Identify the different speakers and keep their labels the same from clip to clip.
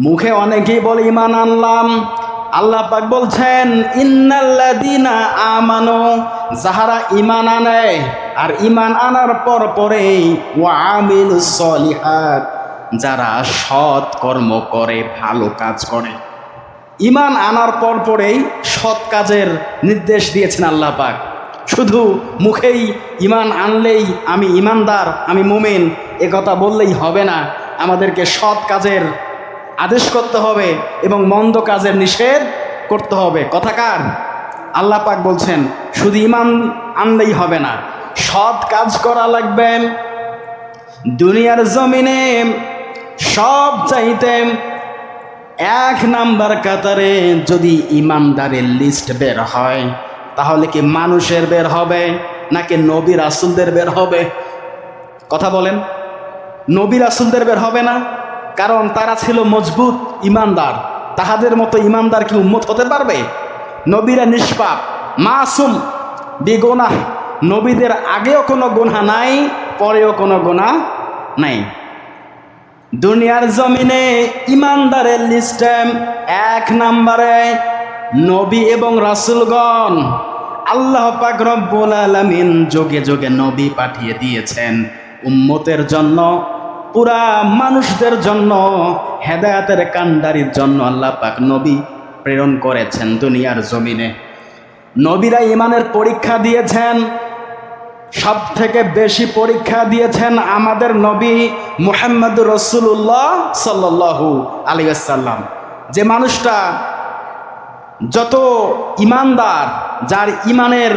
Speaker 1: মুখে অনেকেই বলে ইমান আনলাম। আল্লাহ পাক বলছেন ইন্নাল্লাদিনা আমানো। যাহারা ইমান আনে, আর ইমান আনার পর পরেই, ওয়া আমিল সলিহাত। যারা সৎ কর্ম করে, ভালো কাজ করে। ইমান আনার পর পরেই সৎ কাজের নির্দেশ দিয়েছেন আল্লাহ পাক। শুধু মুখেই ইমান আনলেই আমি ইমানদার আমি মুমিন কথা বললেই হবে না। আমাদেরকে সৎ কাজের আদেশ করতে হবে এবং মন্দ কাজের নিষেধ করতে হবে। কথাকার আল্লাহ পাক বলছেন, শুধু ইমান আনলেই হবে না, সৎ কাজ করা লাগবে। দুনিয়ার জমিনে সব চাইতে এক নাম্বার কাতারে যদি ইমানদারের লিস্ট বের হয়, তাহলে কি মানুষের বের হবে নাকি নবী রাসুলদের বের হবে? কথা বলেন। নবী রাসুলদের বের হবে না? কারণ তারা ছিল মজবুত ইমানদার। তাহাদের মতো ইমানদার কি উম্মত হতে পারবে? নবীরা নিষ্পাপ, মাসুম বেগোনা নবীদের আগেও কোনো গুণা নাই, পরেও কোনো গুণা নাই। দুনিয়ার জমিনে ইমানদারের লিস্টে এক নম্বরে নবী এবং রাসুলগণ। আল্লাহ পাক রব্বুল আলামিন যোগে যোগে নবী পাঠিয়ে দিয়েছেন উম্মতের জন্য। পুরা মানুষদের জন্য, হেদায়াতের কান্ডারির জন্য আল্লাহ পাক নবী প্রেরণ করেছেন দুনিয়ার জমিনে। নবীরা ইমানের পরীক্ষা দিয়েছেন সব থেকে বেশি পরীক্ষা দিয়েছেন আমাদের নবী মুহাম্মদ রসুল্লাহ সাল্লাহু আলিয়াল্লাম যে মানুষটা যত ইমানদার যার ইমানের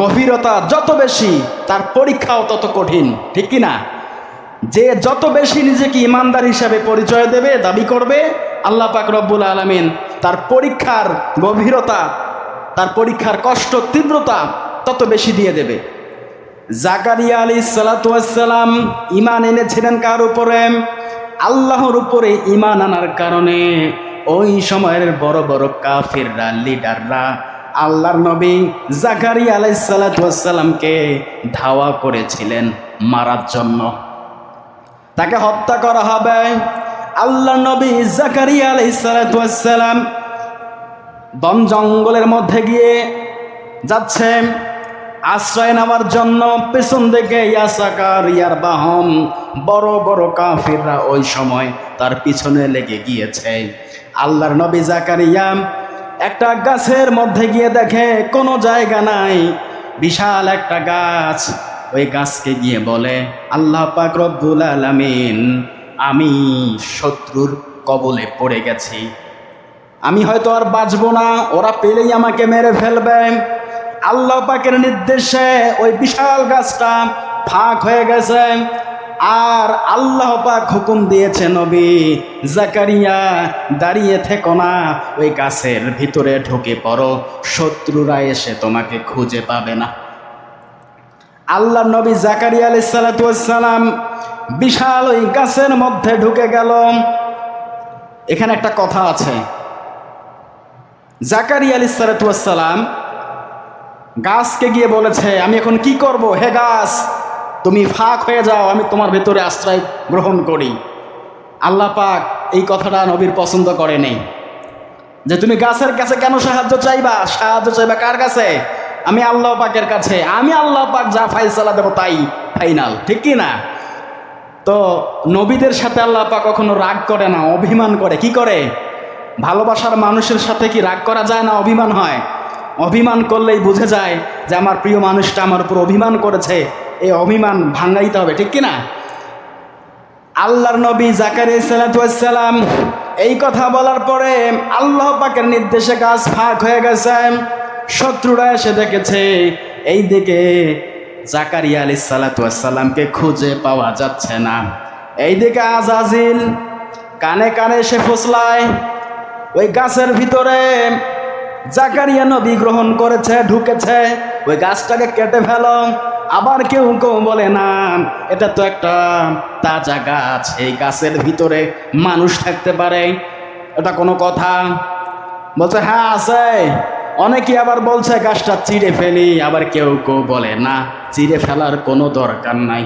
Speaker 1: গভীরতা যত বেশি, তার পরীক্ষাও তত কঠিন, ঠিক কি না যে যত বেশি নিজেকে ইমানদার হিসাবে পরিচয় দেবে, দাবি করবে, আল্লাহ পাক রব্বুল আলমিন তার পরীক্ষার গভীরতা, তার পরীক্ষার কষ্ট, তীব্রতা তত বেশি দিয়ে দেবে। জাকারিয়া আলী সালাতাম ইমান এনেছিলেন কার উপরে? আল্লাহর উপরে ইমান আনার কারণে। ওই সময়ের বড় বড় কাফিররা, লিডাররা আল্লাহর নবী জাকারিয়া আলাই সালাতামকে ধাওয়া করেছিলেন মারার জন্য। তাকে হত্যা করা হবে। আল্লাহ নবী জাকারিয়া আলাই সালাতাম বন জঙ্গলের মধ্যে গিয়ে যাচ্ছে। আশ্রয় নেওয়ার জন্য পেছন দিকে ইয়াসাকার ইয়ার বাহন, বড় বড় কাফিররা ওই সময় তার পিছনে লেগে গিয়েছে। আল্লাহর নবী জাকারিয়া একটা গাছের মধ্যে গিয়ে দেখে, কোনো জায়গা নাই, বিশাল একটা গাছ। ওই গাছকে গিয়ে বলে, আল্লাহ পাক রব্বুল আলামিন, আমি শত্রুর কবলে পড়ে গেছি। আমি হয়তো আর বাঁচবো না, ওরা পেলেই আমাকে মেরে ফেলবে। আল্লাহ পাকের নির্দেশে ওই বিশাল গাছটা ফাঁক হয়ে গেছে। আর আল্লাহ পাক হুকুম দিয়েছে, নবী জাকারিয়া, দাঁড়িয়ে থেকো না, ওই গাছের ভিতরে ঢুকে পড়ো। শত্রুরা এসে তোমাকে খুঁজে পাবে না। আল্লাহ নবী জাকারিয়া আলি সালাতাম বিশাল ওই গাছের মধ্যে ঢুকে গেল। এখানে একটা কথা আছে। জাকারিয়া আলি সালাতাম গাছকে গিয়ে বলেছে, আমি এখন কি করব? হে গাছ, তুমি ফাঁক হয়ে যাও, আমি তোমার ভেতরে আশ্রয় গ্রহণ করি। আল্লাহ পাক এই কথাটা নবীর পছন্দ করে নেই যে তুমি গাছের কাছে কেন সাহায্য চাইবা? সাহায্য চাইবা কার কাছে? আমি আল্লাহ পাকের কাছে, আমি আল্লাহ পাক যা ফাইসালা দেবো তাই ফাইনাল, ঠিক কি না? তো নবীদের সাথে আল্লাহ পাক কখনো রাগ করে না, অভিমান করে, কি করে? ভালোবাসার মানুষের সাথে কি রাগ করা যায় না অভিমান হয়? অভিমান করলেই বুঝে যায় যে আমার প্রিয় মানুষটা আমার উপর অভিমান করেছে, এই অভিমান ভাঙাইতে হবে, ঠিক কিনা আল্লাহর নবী জাকারি সালাম এই কথা বলার পরে আল্লাহ পাকের নির্দেশে গাছ ফাঁক হয়ে গেছে। শত্রুরা এসে দেখেছে, এই দিকে জাকারিয়া আলি সালাতামকে খুঁজে পাওয়া যাচ্ছে না। এই দিকে আজাজিল কানে কানে এসে ফসলায়, ওই গাছের ভিতরে জাকারিয়া নবী গ্রহণ করেছে, ঢুকেছে, ওই গাছটাকে কেটে ফেল। আবার কেউ কেউ বলে, না, এটা তো একটা তাজা গাছ, এই গাছের ভিতরে মানুষ থাকতে পারে। এটা কোনো কথা? বলছে হ্যাঁ আছে। অনেকে আবার বলছে, গাছটা চিড়ে ফেলি। আবার কেউ কেউ বলে, না, চিড়ে ফেলার কোনো দরকার নাই।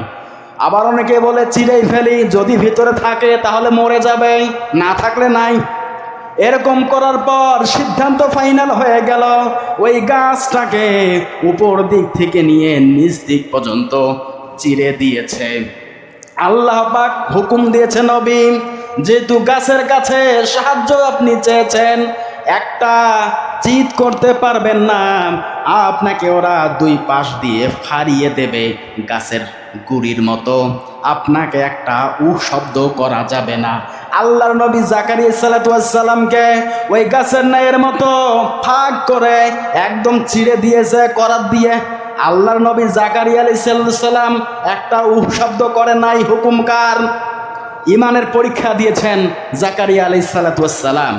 Speaker 1: আবার অনেকে বলে, চিড়েই ফেলি, যদি ভিতরে থাকে তাহলে মরে যাবে। না থাকলে নাই। এরকম করার পর সিদ্ধান্ত ফাইনাল হয়ে গেল, ওই গাছটাকে উপর দিক থেকে নিয়ে নিচ দিক পর্যন্ত চিরে দিয়েছে। আল্লাহ পাক হুকুম দিয়েছে নবী, যেহেতু গাছের কাছে সাহায্য আপনি চেয়েছেন একটা চিত করতে পারবেন না। আপনাকে ওরা দুই পাশ দিয়ে ফাড়িয়ে দেবে গাছের গুড়ির মতো। আপনাকে একটা উ শব্দ করা যাবে না। আল্লাহর নবী জাকারি সালাতামকে ওই গাছের ন্যায়ের মতো ফাঁক করে একদম চিড়ে দিয়েছে করার দিয়ে। আল্লাহর নবী জাকারি আলি সাল্লাম একটা উহ শব্দ করে নাই, হুকুমকার। ইমানের পরীক্ষা দিয়েছেন জাকারিয়া আলি সালাতাম